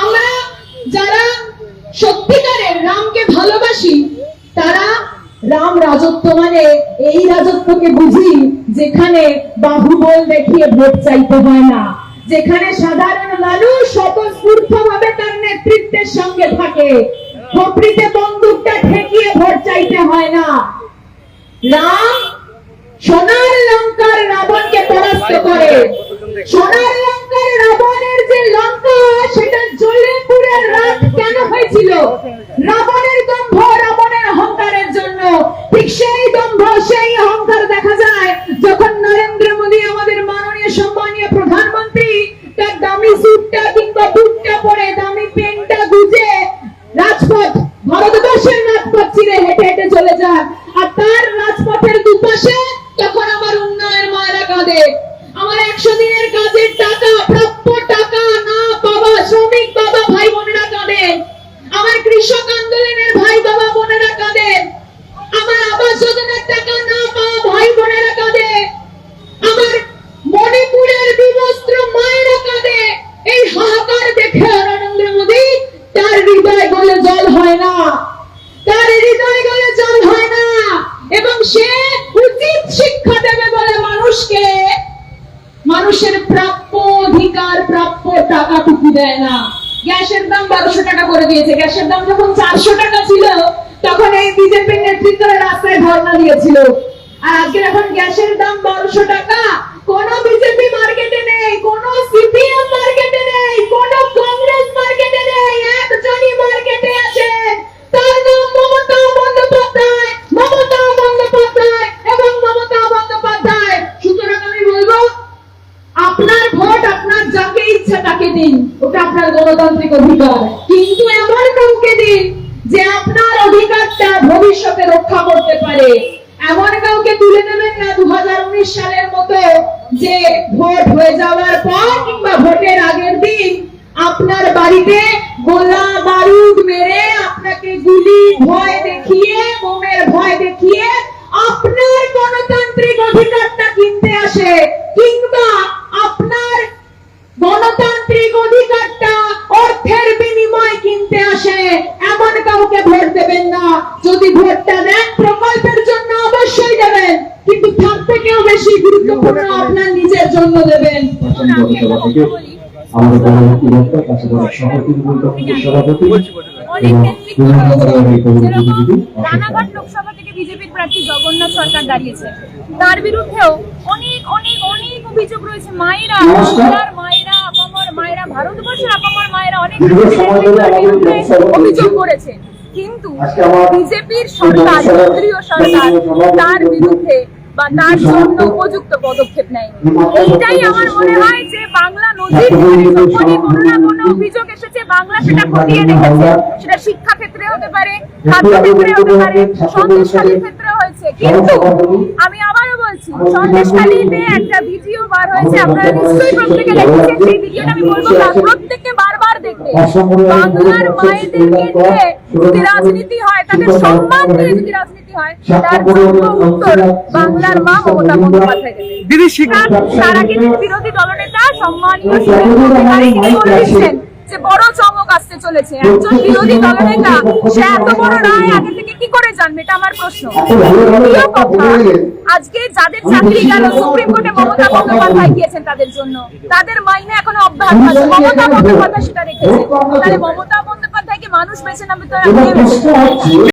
আমরা যারা রামকে ভালোবাসি, তারা রাম রাজত্ব মানে এই রাজত্বকে বুঝি যেখানে বাহুবল দেখিয়ে ভোট চাইতে হয় না, যেখানে সাধারণ মানুষ স্বতঃস্ফূর্ত ভাবে তার নেতৃত্বের সঙ্গে থাকে। খপরিতে বন্দুকটা ঠেকিয়ে ভোট চাইতে হয় না। রাম সোনার লঙ্কার রাবণকে পরাস্ত করে। সোনার লঙ্কার রাবণের যে লঙ্কা সেটা জ্বলে পুড়ে রাত কেন হয়েছিল? রাবণের দম্ভ রাবণের অহংকারের জন্য। ঠিক সেই দম্ভ, সেই অহংকার দেখা যায় যখন নরেন্দ্র মোদী আমাদের মাননীয়, সম্মানীয় প্রধানমন্ত্রী তার দামি স্যুটটা কিংবা বুটটা পরে দামি পেনটা গুজে রাজপথ, ভারতবর্ষের রাজপথ চিরে হেঁটে হেঁটে চলে যান। আর তার রাজপথের দুপাশে তখন আমার উন্নয়নের মায়েরা কাঁদে। আমার একশো দিনের কাজের টাকা, প্রাপ্য টাকা না বাবা শ্রমিক বাবা ভাই বোনেরা কাঁদেন আমার কৃষক আন্দোলনের ভাই বাবা বোনেরা কাঁদেন আমার আবাস যোজনার টাকা না পাওয়া ভাই বোনেরা কাঁদে আমার মণিপুরের বিবস্ত্র মায়েরা কাঁদে এই হাহাকার দেখে নরেন্দ্র মোদী তার হৃদয় গলে জল হয় না তার হৃদয় গলে জল হয় না এবং সে উচিত শিক্ষা দেবে বলে মানুষকে মানুষের প্রাপ্য অধিকার, প্রাপ্য টাকা টাকাটুকু দেয় না। গ্যাসের দাম বারোশো টাকা করে দিয়েছে। গ্যাসের দাম যখন চারশো টাকা ছিল, তখন এই বিজেপির নেতৃত্বরা রাস্তায় ধর্ণা দিয়েছিল। আর আজকে এখন গ্যাসের দাম বারোশো টাকা কোন বিজেপি মার্কেটে নেই কোন সিপিএম মার্কেটে নেই কোন কংগ্রেস মার্কেটে নেই একজনই মার্কেটে আছেন তার নাম মমতা বন্দ্যোপাধ্যায় মমতা বন্দ্যোপাধ্যায় এবং মমতা বন্দ্যোপাধ্যায় সুতরাং আমি বলব আপনার ভোট, আপনার যাকে ইচ্ছা তাকে দিন। ওটা আপনার গণতান্ত্রিক অধিকার। কিন্তু এমন কাউকে দিন যে আপনার অধিকারটা ভবিষ্যতে রক্ষা করতে পারে। এমন কাউকে তুলে দেবেন না দু হাজার উনিশ সালের মতো যে ভোট হয়ে যাওয়ার পর কিংবা ভোটের আগের দিন আপনার বাড়িতে গোলা বারুদ মেরে আপনাকে গুলি, ভয় দেখিয়ে বোমের ভয় দেখিয়ে আপনার গণতান্ত্রিক অধিকারটা কিনতে আসে কিংবা আপনার গণতান্ত্রিক অধিকারটা অর্থের বিনিময় কিনতে আসে এমন কাউকে ভোট দেবেন না। যদি ভোটটা দেন প্রকল্পের জন্য অবশ্যই দেবেন। কিন্তু তার থেকেও বেশি গুরুত্বপূর্ণ আপনার নিজের জন্য দেবেন। থেকে আমাদের পরবর্তী বক্তা কাছাড় শহর তৃণমূল কংগ্রেসের সভাপতি এবং বিভিন্ন ধরনের এই কমিটির প্রতিনিধি রানাঘাট লোকসভা থেকে বিজেপির প্রার্থী জগন্নাথ সরকার দাঁড়িয়েছে। তার বিরুদ্ধেও অনেক অনেক অনেক অভিযোগ রয়েছে। মায়েরা মায়েরা আপামর মায়েরা ভারতবর্ষের আপামর অনেক অভিযোগ চলছে। করেছে কিন্তু বিজেপির সরকার কেন্দ্রীয় সরকার তার বিরুদ্ধে বা তার জন্য উপযুক্ত পদক্ষেপ নেয়নি। এইটাই আমার মনে হয় যে বাংলা নদীর যখনই কোনো না কোনো অভিযোগ এসেছে বাংলা সেটা খতিয়ে দেখেছে। সেটা শিক্ষা ক্ষেত্রে হতে পারে খাদ্য ক্ষেত্রে হতে পারে ক্ষেত্রে হয়েছে। কিন্তু আমি আবারও বলছি সন্দেশখালীতে একটা ভিডিও বার হয়েছে আপনারা নিশ্চয়ই প্রত্যেকে দেখেছেন সেই ভিডিওটা আমি বলব বাংলার মায়েদেরকে নিয়ে যদি রাজনীতি হয় তাদের সম্মান দিয়ে যদি রাজনীতি হয় তার উত্তর বাংলার মা মমতা বন্দ্যোপাধ্যায় দিদি শিক্ষা তার বিরোধী দলনেতা সম্মানীয় যে বড় চমক আসতে চলেছে। একজন বিরোধী সে এত বড় রায় আগে থেকে কি করে জানবে? এটা আমার প্রশ্ন। আজকে যাদের চাকরি গেল, সুপ্রিম কোর্টে মমতা বন্দ্যোপাধ্যায় গিয়েছেন তাদের জন্য। তাদের মাইনে এখনও অব্যাহত আছে। মমতা বন্দ্যোপাধ্যায় সেটা রেখেছে। তাহলে মমতা বন্দ্যোপাধ্যায়কে মানুষ বেছে নামে তো